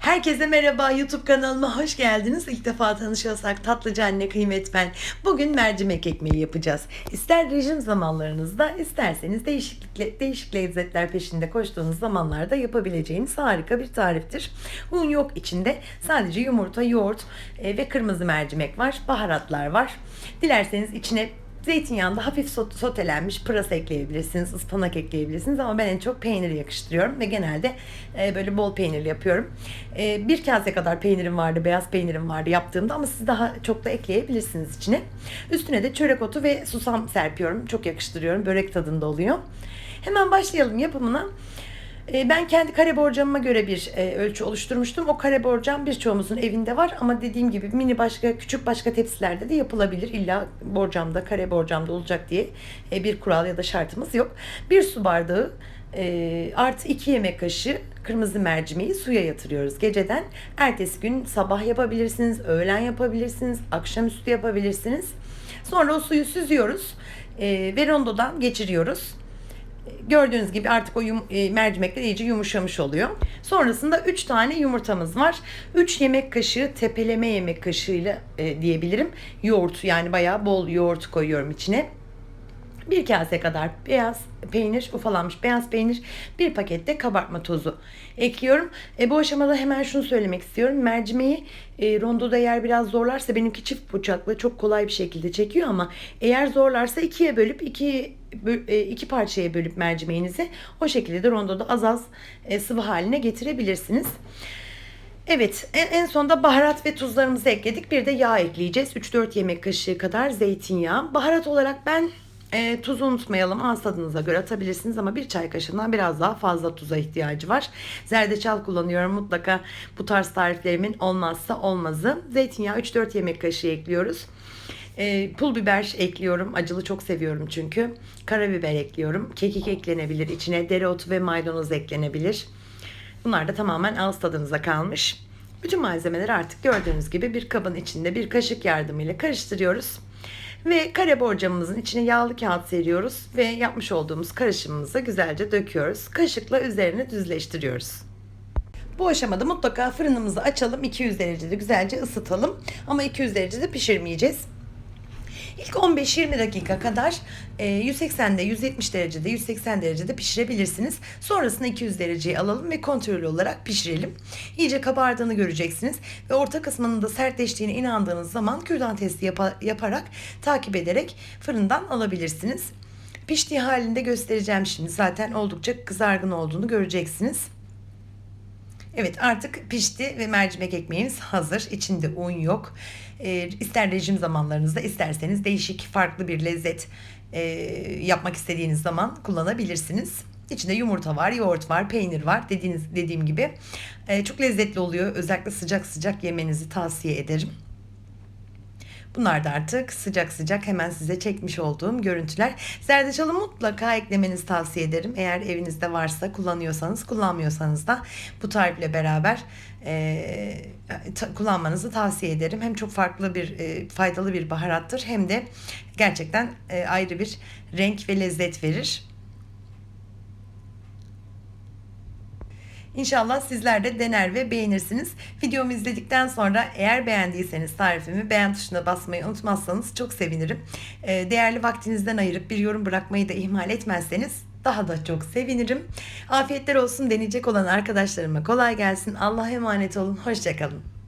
Herkese merhaba YouTube kanalıma hoş geldiniz. İlk defa tanışıyorsak tatlıcı anne kıymet ben. Bugün mercimek ekmeği yapacağız. İster rejim zamanlarınızda isterseniz değişiklikle, değişik lezzetler peşinde koştuğunuz zamanlarda yapabileceğiniz harika bir tariftir. Un yok içinde. Sadece yumurta, yoğurt e, ve kırmızı mercimek var. Baharatlar var. Dilerseniz içine Zeytinyağında hafif sot- sotelenmiş pırasa ekleyebilirsiniz, ıspanak ekleyebilirsiniz ama ben en çok peynir yakıştırıyorum ve genelde e, böyle bol peynirli yapıyorum. E, bir kase kadar peynirim vardı, beyaz peynirim vardı yaptığımda ama siz daha çok da ekleyebilirsiniz içine. Üstüne de çörek otu ve susam serpiyorum. Çok yakıştırıyorum. Börek tadında oluyor. Hemen başlayalım yapımına. E, Ben kendi kare borcamıma göre bir e, ölçü oluşturmuştum. O kare borcam birçoğumuzun evinde var ama dediğim gibi mini başka, küçük başka tepsilerde de yapılabilir. İlla borcamda, kare borcamda olacak diye e, bir kural ya da şartımız yok. Bir su bardağı e, artı 2 yemek kaşığı kırmızı mercimeği suya yatırıyoruz geceden. Ertesi gün sabah yapabilirsiniz, öğlen yapabilirsiniz, akşamüstü yapabilirsiniz. Sonra o suyu süzüyoruz ve rondodan geçiriyoruz. Gördüğünüz gibi artık o yum, e, mercimekler iyice yumuşamış oluyor. Sonrasında 3 tane yumurtamız var. 3 yemek kaşığı tepeleme yemek kaşığıyla e, diyebilirim. Yoğurt yani bayağı bol yoğurt koyuyorum içine. Bir kase kadar beyaz peynir, ufalanmış beyaz peynir, bir pakette kabartma tozu ekliyorum. E, bu aşamada hemen şunu söylemek istiyorum. Mercimeği e, rondoda yer biraz zorlarsa benimki çift bıçakla çok kolay bir şekilde çekiyor ama eğer zorlarsa ikiye bölüp iki iki parçaya bölüp mercimeğinizi o şekilde de rondoda az az e, sıvı haline getirebilirsiniz. Evet, en, en sonda baharat ve tuzlarımızı ekledik. Bir de yağ ekleyeceğiz. 3-4 yemek kaşığı kadar zeytinyağı. Baharat olarak ben e, tuzu unutmayalım. Ağız tadınıza göre atabilirsiniz ama bir çay kaşığından biraz daha fazla tuza ihtiyacı var. Zerdeçal kullanıyorum. Mutlaka bu tarz tariflerimin olmazsa olmazı. Zeytinyağı 3-4 yemek kaşığı ekliyoruz. E, pul biber ekliyorum. Acılı çok seviyorum çünkü. Karabiber ekliyorum. Kekik eklenebilir. İçine dereotu ve maydanoz eklenebilir. Bunlar da tamamen ağız tadınıza kalmış. Bütün malzemeleri artık gördüğünüz gibi bir kabın içinde bir kaşık yardımıyla karıştırıyoruz. Ve kare borcamımızın içine yağlı kağıt seriyoruz ve yapmış olduğumuz karışımımızı güzelce döküyoruz. Kaşıkla üzerine düzleştiriyoruz. Bu aşamada mutlaka fırınımızı açalım. 200 derecede güzelce ısıtalım. Ama 200 derecede pişirmeyeceğiz. İlk 15-20 dakika kadar e, 180'de 170 derecede 180 derecede pişirebilirsiniz. Sonrasında 200 dereceye alalım ve kontrollü olarak pişirelim. İyice kabardığını göreceksiniz ve orta kısmının da sertleştiğine inandığınız zaman kürdan testi yapa- yaparak takip ederek fırından alabilirsiniz. Piştiği halinde göstereceğim şimdi. Zaten oldukça kızargın olduğunu göreceksiniz. Evet artık pişti ve mercimek ekmeğimiz hazır. İçinde un yok. Ee, ister rejim zamanlarınızda isterseniz değişik farklı bir lezzet e, yapmak istediğiniz zaman kullanabilirsiniz. İçinde yumurta var, yoğurt var, peynir var. Dediğiniz dediğim gibi Ee, çok lezzetli oluyor. Özellikle sıcak sıcak yemenizi tavsiye ederim. Bunlar da artık sıcak sıcak hemen size çekmiş olduğum görüntüler. Zerdeçalı mutlaka eklemenizi tavsiye ederim. Eğer evinizde varsa kullanıyorsanız kullanmıyorsanız da bu tarifle beraber e, ta- kullanmanızı tavsiye ederim. Hem çok farklı bir e, faydalı bir baharattır hem de gerçekten e, ayrı bir renk ve lezzet verir. İnşallah sizler de dener ve beğenirsiniz. Videomu izledikten sonra eğer beğendiyseniz tarifimi beğen tuşuna basmayı unutmazsanız çok sevinirim. Ee, Değerli vaktinizden ayırıp bir yorum bırakmayı da ihmal etmezseniz daha da çok sevinirim. Afiyetler olsun deneyecek olan arkadaşlarıma kolay gelsin. Allah'a emanet olun. Hoşçakalın.